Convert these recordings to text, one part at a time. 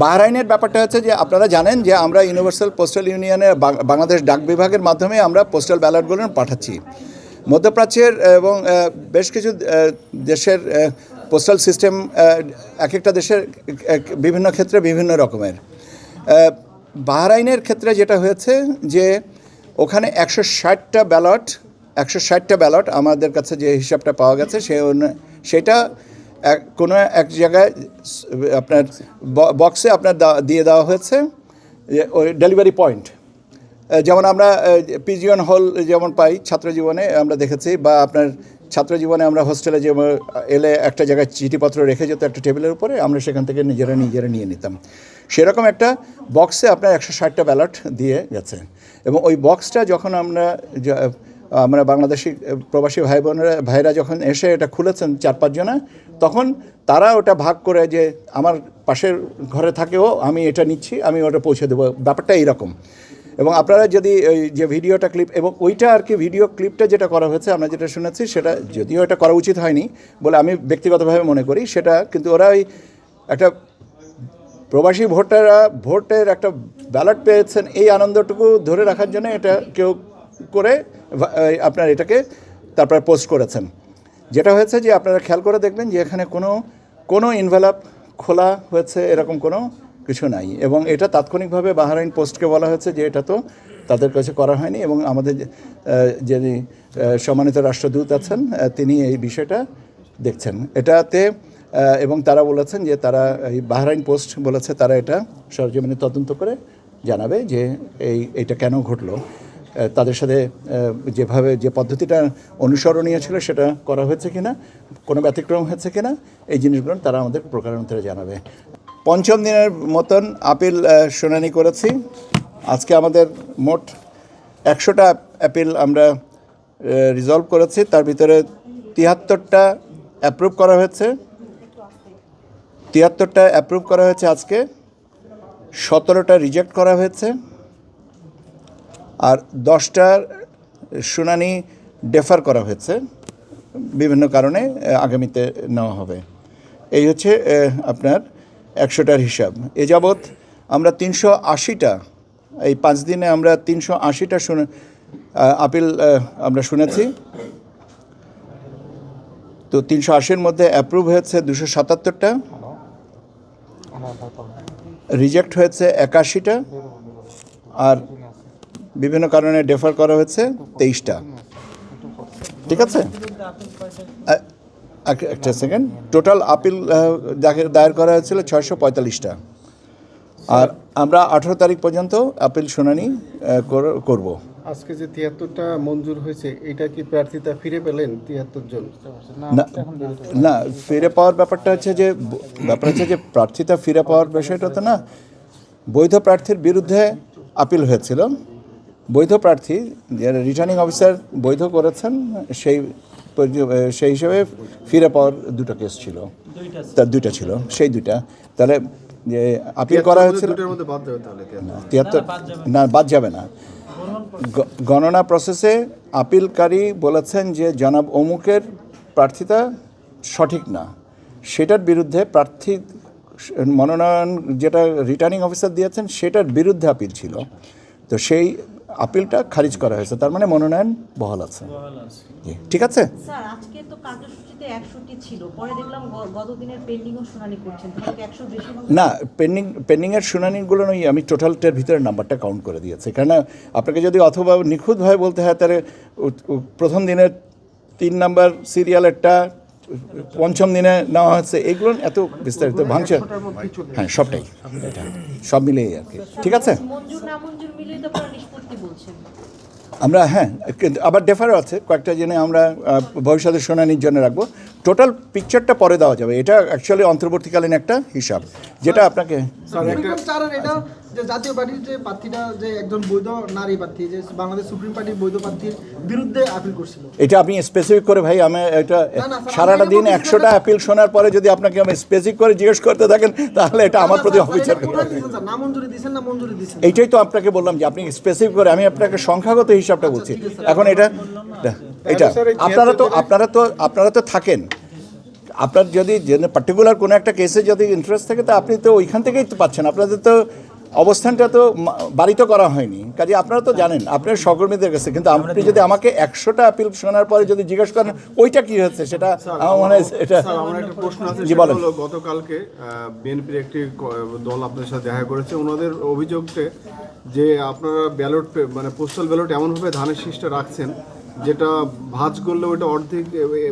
বাহরাইনের ব্যাপারটা হচ্ছে যে আপনারা জানেন যে আমরা ইউনিভার্সাল পোস্টাল ইউনিয়নের বাংলাদেশ ডাক বিভাগের মাধ্যমে আমরা পোস্টাল ব্যালটগুলো পাঠাচ্ছি। মধ্যপ্রাচ্যের এবং বেশ কিছু দেশের পোস্টাল সিস্টেম এক একটা দেশের বিভিন্ন ক্ষেত্রে বিভিন্ন রকমের। বাহরাইনের ক্ষেত্রে যেটা হয়েছে যে ওখানে একশো ষাটটা ব্যালট একশো ষাটটা ব্যালট আমাদের কাছে যে হিসাবটা পাওয়া গেছে সে সেটা এক, কোনো এক জায়গায় আপনার বক্সে আপনার দিয়ে দেওয়া হয়েছে যে ওই ডেলিভারি পয়েন্ট যেমন আমরা পিজিওন হল যেমন পাই ছাত্র জীবনে, আমরা দেখেছি, বা আপনার ছাত্র জীবনে আমরা হোস্টেলে যেমন, এলে একটা জায়গায় চিঠিপত্র রেখে যেত একটা টেবিলের উপরে, আমরা সেখান থেকে নিজেরা নিজেরা নিয়ে নিতাম। সেরকম একটা বক্সে আপনার একশো ষাটটা ব্যালট দিয়ে গেছে। এবং ওই বক্সটা যখন আমরা য- আমরা বাংলাদেশি প্রবাসী ভাই বোনেরা ভাইরা যখন এসে এটা খুলেছেন চার পাঁচজনে তখন তারা ওটা ভাগ করে যে আমার পাশের ঘরে থাকেও আমি এটা নিচ্ছি, আমি ওটা পৌঁছে দেবো। ব্যাপারটা এইরকম। এবং আপনারা যদি ওই যে ভিডিওটা ক্লিপ, এবং ওইটা আর কি ভিডিও ক্লিপটা যেটা করা হয়েছে, আমরা যেটা শুনেছি, সেটা যদিও এটা করা উচিত হয়নি বলে আমি ব্যক্তিগতভাবে মনে করি, সেটা কিন্তু ওরা ওই একটা প্রবাসী ভোটাররা ভোটের একটা ব্যালট পেয়েছেন, এই আনন্দটুকু ধরে রাখার জন্য এটা কেউ করে আপনার এটাকে তারপরে পোস্ট করেছেন। যেটা হয়েছে যে আপনারা খেয়াল করে দেখবেন যে এখানে কোনো কোনো ইনভেলাপ খোলা হয়েছে এরকম কোনো কিছু নাই। এবং এটা তাৎক্ষণিকভাবে বাহারাইন পোস্টকে বলা হয়েছে যে এটা তো তাদের কাছে করা হয়নি এবং আমাদের যিনি সম্মানিত রাষ্ট্রদূত আছেন তিনি এই বিষয়টা দেখছেন। এটাতে এবং তারা বলেছেন যে তারা এই বাহরাইন পোস্ট বলেছে তারা এটা সরজমিনে তদন্ত করে জানাবে যে এই, এটা কেন ঘটলো। তাদের সাথে যেভাবে যে পদ্ধতিটা অনুসরণীয় ছিল সেটা করা হয়েছে কিনা, কোনো ব্যতিক্রম হয়েছে কিনা, এই জিনিসগুলো তারা আমাদের প্রকারান্তরে জানাবে। পঞ্চম দিনের মতন আপিল শুনানি করেছি। আজকে আমাদের মোট একশোটা অ্যাপিল আমরা রিজলভ করেছি। তার ভিতরে তিয়াত্তরটা অ্যাপ্রুভ করা হয়েছে। তিয়াত্তরটা অ্যাপ্রুভ করা হয়েছে আজকে। সতেরোটা রিজেক্ট করা হয়েছে। আর দশটার শুনানি ডেফার করা হয়েছে। বিভিন্ন কারণে আগামীতে নেওয়া হবে। এই হচ্ছে আপনার একশোটার হিসাব। এ যাবৎ আমরা তিনশো আশিটা, এই পাঁচ দিনে আমরা তিনশো আশিটা শুনে আপিল আমরা শুনেছি। তো তিনশো আশির মধ্যে অ্যাপ্রুভ হয়েছে দুশো সাতাত্তরটা। রিজেক্ট হয়েছে একাশিটা। আর বিভিন্ন কারণে ডেফার করা হয়েছে তেইশটা। ঠিক আছে? একটা সেকেন্ড টোটাল আপিল দায়ের করা হয়েছিল ছয়শো পঁয়তাল্লিশটা। আর আমরা আঠেরো তারিখ পর্যন্ত আপিল শুনানি কর- করব। আজকে যে তিয়াত্তরটা মঞ্জুর হয়েছে এটা কি প্রার্থীতা ফিরে পেলেন তিয়াত্তর জন? না না ফিরে পাওয়ার ব্যাপারটা হচ্ছে যে ব্যাপার হচ্ছে যে প্রার্থীতা ফিরে পাওয়ার বিষয়টা তো না বৈধ প্রার্থীর বিরুদ্ধে আপিল হয়েছিল। বৈধ প্রার্থী যারা রিটার্নিং অফিসার বৈধ করেছেন সেই সেই হিসেবে ফিরে পাওয়ার দুটো কেস ছিল। তার দুইটা ছিল সেই দুইটা। তাহলে যে আপিল করা হয়েছিল দুটোর মধ্যে বাদ যাবে তাহলে তিয়াত্তর। তিয়াত্তর না বাদ যাবে না। গণনা প্রসেসে আপিলকারী বলেছেন যে জনাব অমুকের প্রার্থিতা সঠিক না। সেটার বিরুদ্ধে প্রার্থী মনোনয়ন যেটা রিটার্নিং অফিসার দিয়েছেন সেটার বিরুদ্ধে আপিল ছিল। তো সেই আপিলটা খারিজ করা হয়েছে। তার মানে মনোনয়ন বহাল আছে। জি, ঠিক আছে? স্যার আজকে তো কার্যসূচিতে একশোটি ছিল। পরে দেখলাম গ- গত দিনের পেন্ডিংও শুনানি করছেন। তাহলে কি একশো বেশি না পেন্ডিং পেন্ডিংয়ের শুনানিগুলো নয় আমি টোটালটার ভিতরে নাম্বারটা কাউন্ট করে দিয়েছি। কারণ আপনাকে যদি অথবা নিখুঁতভাবে বলতে হয় তাহলে প্রথম দিনের তিন নাম্বার সিরিয়ালেরটা পঞ্চম দিনে নেওয়া হচ্ছে এগুলো এত বিস্তারিত ভাঙছে। হ্যাঁ সবটাই। সব মিলিয়ে আর কি। ঠিক আছে? আমরা হ্যাঁ আবার ডেফারও আছে। কয়েকটা জেনে আমরা ভবিষ্যতে শুনানির জন্য রাখব। টোটাল পিকচারটা পরে দেওয়া যাবে। এটা অ্যাকচুয়ালি অন্তর্বর্তীকালীন একটা হিসাব যেটা আপনাকে এটা যে জাতীয় পার্টির যে প্রার্থীটা যে একজন বৈধ নারী প্রার্থী যে বাংলাদেশ সুপ্রিম পার্টির বৈধ প্রার্থীর বিরুদ্ধে আপিল করছিল। এটা আপনি স্পেসিফিক করে ভাই আমি এটা সারাটা দিন একশোটা অ্যাপিল শোনার পরে যদি আপনাকে আমি স্পেসিফিক করে জিজ্ঞেস করতে থাকেন তাহলে এটা আমার প্রতি অবিচার এটা কোথায় না মঞ্জুরি দিয়েছেন না মঞ্জুরি দিয়েছেন। এইটাই তো আপনাকে বললাম যে আপনি স্পেসিফিক করে আমি আপনাকে সংখ্যাগত হিসাবটা বলছি। এখন এটা এটা আপনারা তো আপনারা তো আপনারা তো থাকেন। আপনার যদি পার্টিকুলার কোনো একটা কেসে যদি ইন্টারেস্ট থাকে তা আপনি তো ওইখান থেকেই তো পাচ্ছেন। আপনাদের তো অবস্থানটা তো বাড়িত করা হয়নি। কাজে আপনারা তো জানেন আপনার সহকর্মীদের কাছে। কিন্তু আপনি যদি আমাকে একশোটা আপিল শোনার পরে যদি জিজ্ঞেস করেন ওইটা কি হচ্ছে? সেটা আমার মনে হয় এটা প্রশ্ন আছে জি, বলেন। গতকালকে বিএনপির একটি দল আপনাদের সাথে দেখা করেছে। ওনাদের অভিযোগতে যে আপনারা ব্যালট মানে পোস্টাল ব্যালট এমনভাবে ধানের শীষটা রাখছেন যেটা ভাঁজ করলে ওটা অর্ধেক এ, এ,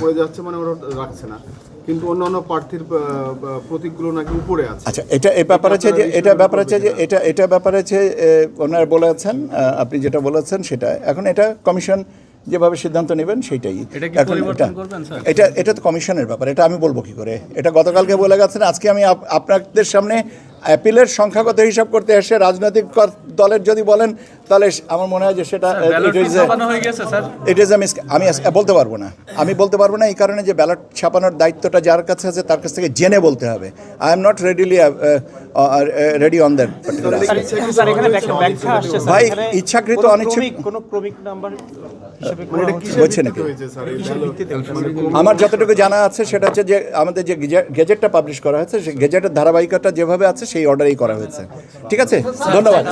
পড়ে যাচ্ছে মানে ওরা রাখছে না। কিন্তু অন্যান্য প্রার্থীর আহ, আহ, প্রতীকগুলো নাকি উপরে আছে। আচ্ছা এটা এই ব্যাপার আছে যে এটা ব্যাপার আছে যে এটা এটা ব্যাপার আছে এ, ওনারা বলেছেন আপনি যেটা বলেছেন সেটা এখন এটা কমিশন যেভাবে সিদ্ধান্ত নেবেন সেইটাই। এখন এটা এটা এটা তো কমিশনের ব্যাপার এটা আমি বলব কি করে? এটা গতকালকে বলে গেছেন আজকে আমি আপনাদের সামনে অ্যাপিলের সংখ্যাগত হিসাব করতে এসে রাজনৈতিক দলের যদি বলেন তাহলে আমার মনে হয় যে সেটা ইট ইজ আমি বলতে পারব না। আমি বলতে পারব না এই কারণে যে ব্যালট ছাপানোর দায়িত্বটা যার কাছে আছে তার কাছ থেকে জেনে বলতে হবে। I am not readily ready on that sir এখানে একটা ব্যাখ্যা আসছে স্যার। ভাই, ইচ্ছাকৃত কোনো অনিচ্ছাকৃত- কোনো ক্রমিক নাম্বার হিসেবে মানে বলছে নাকি? মানে আমার যতটুকু জানা আছে সেটা হচ্ছে যে আমাদের যে গেজেটটা পাবলিশ করা হয়েছে সেই গেজেটের ধারাবাহিকতা যেভাবে আছে সেই অর্ডারেই করা হয়েছে। ঠিক আছে? ধন্যবাদ।